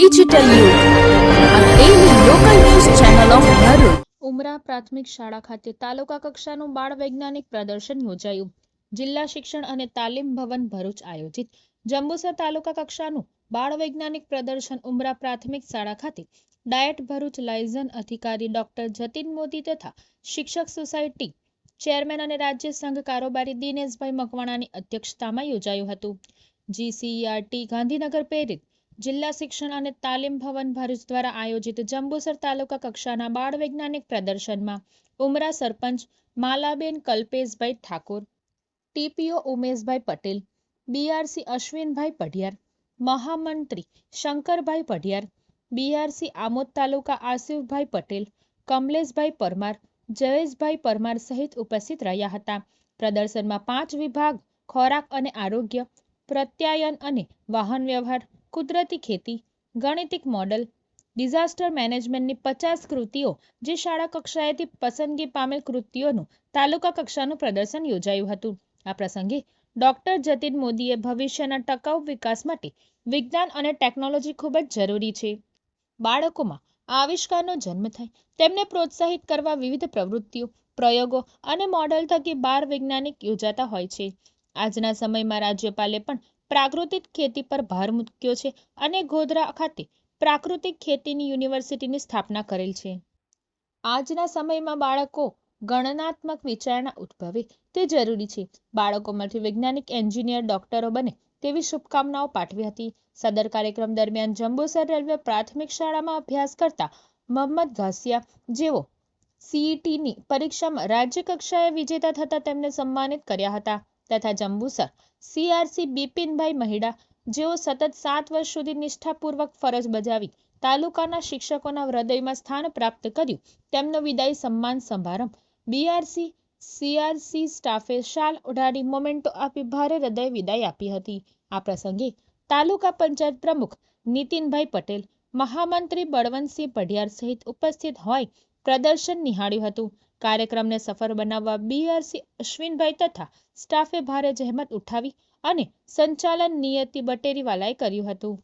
Digital ઉમરા પ્રાથમિક શાળા ખાતે તાલુકા કક્ષાનું બાળ વૈજ્ઞાનિક પ્રદર્શન યોજાયું. જિલ્લા શિક્ષણ અને તાલીમ ભવન ભરૂચ આયોજિત. જંબુસર તાલુકા કક્ષાનું બાળ વૈજ્ઞાનિક પ્રદર્શન ઉમરા પ્રાથમિક શાળા ખાતે. ડાયટ ભરૂચ લાયઝન અધિકારી ડોક્ટર જતીન મોદી તથા શિક્ષક સોસાયટી ચેરમેન અને રાજ્ય સંઘ કારોબારી દિનેશભાઈ મકવાણાની અધ્યક્ષતામાં યોજાયું હતું. જીસીઆરટી ગાંધીનગર પ્રેરિત જિલ્લા શિક્ષણ અને તાલીમ ભવન ભરૂચ દ્વારા આયોજિત જંબુસર તાલુકા કક્ષાના બાળ વૈજ્ઞાનિક પ્રદર્શનમાં ઉમરા સરપંચ માલાબેન કલ્પેશભાઈ ઠાકોર, ટીપીઓ ઉમેશભાઈ પટેલ, બીઆરસી અશ્વિનભાઈ પઢિયાર, મહામંત્રી શંકરભાઈ પઢિયાર, બીઆરસી આમોદ તાલુકા આસિફભાઈ પટેલ, કમલેશભાઈ પરમાર, જયેશભાઈ પરમાર સહિત ઉપસ્થિત રહ્યા હતા. પ્રદર્શનમાં પાંચ વિભાગ, ખોરાક અને આરોગ્ય, પ્રત્યાયન અને વાહન વ્યવહાર કુદરતી ખેતી, ગાણિતિક મોડલ, ડિઝાસ્ટર મેનેજમેન્ટની પચાસ કૃતિઓ જે શાળા કક્ષાએથી પસંદગી પામેલ કૃતિઓનું તાલુકા કક્ષાનું પ્રદર્શન યોજાયું હતું. આ પ્રસંગે ડોક્ટર જતીન મોદીએ ભવિષ્યના ટકાઉ વિકાસ માટે વિજ્ઞાન અને ટેકનોલોજી ખૂબ જ જરૂરી છે. બાળકોમાં આ આવિષ્કારનો જન્મ થાય, તેમને પ્રોત્સાહિત કરવા વિવિધ પ્રવૃત્તિઓ, પ્રયોગો અને મોડલ થકી બાળ વૈજ્ઞાનિક યોજાતા હોય છે. આજના સમયમાં રાજ્યપાલે પણ પ્રાકૃતિક ખેતી પર ભાર મૂક્યો છે અને ગોધરા ખાતે પ્રાકૃતિક ખેતીની યુનિવર્સિટીની સ્થાપના કરેલ છે. આજના સમયમાં બાળકો ગણનાત્મક વિચારણા ઉદ્ભવે તે જરૂરી છે. બાળકોમાંથી વૈજ્ઞાનિક, એન્જિનિયર, ડોક્ટરો બને તેવી શુભકામનાઓ પાઠવી હતી. સદર કાર્યક્રમ દરમિયાન જંબુસર રેલવે પ્રાથમિક શાળામાં અભ્યાસ કરતા મોહમ્મદ ઘાસિયા જેઓ સીઈટીની પરીક્ષામાં રાજ્ય કક્ષાએ વિજેતા થતા તેમને સન્માનિત કર્યા હતા. તથા જંબુસર. સીઆરસી બિપિનભાઈ મહિડા, જેઓ સતત સાત વર્ષ સુધી નિષ્ઠાપૂર્વક ફરજ બજાવી તાલુકાના શિક્ષકોના હૃદયમાં સ્થાન પ્રાપ્ત કર્યું, તેમનો વિદાય સન્માન સમારંભ. બીઆરસી સીઆરસી સ્ટાફે શાલ ઉડાડી મોમેન્ટો આપી ભારે હૃદય વિદાય આપી હતી. આ પ્રસંગે તાલુકા પંચાયત પ્રમુખ નીતિનભાઈ પટેલ, મહામંત્રી બળવંતસિંહ પઢિયાર સહિત ઉપસ્થિત હોય પ્રદર્શન નિહાળ્યું હતું. કાર્યક્રમને સફળ બનાવવા બીઆરસી અશ્વિનભાઈ તથા સ્ટાફે ભારે જહેમત ઉઠાવી અને સંચાલન નિયતિ બટેરીવાલાએ કર્યું હતું.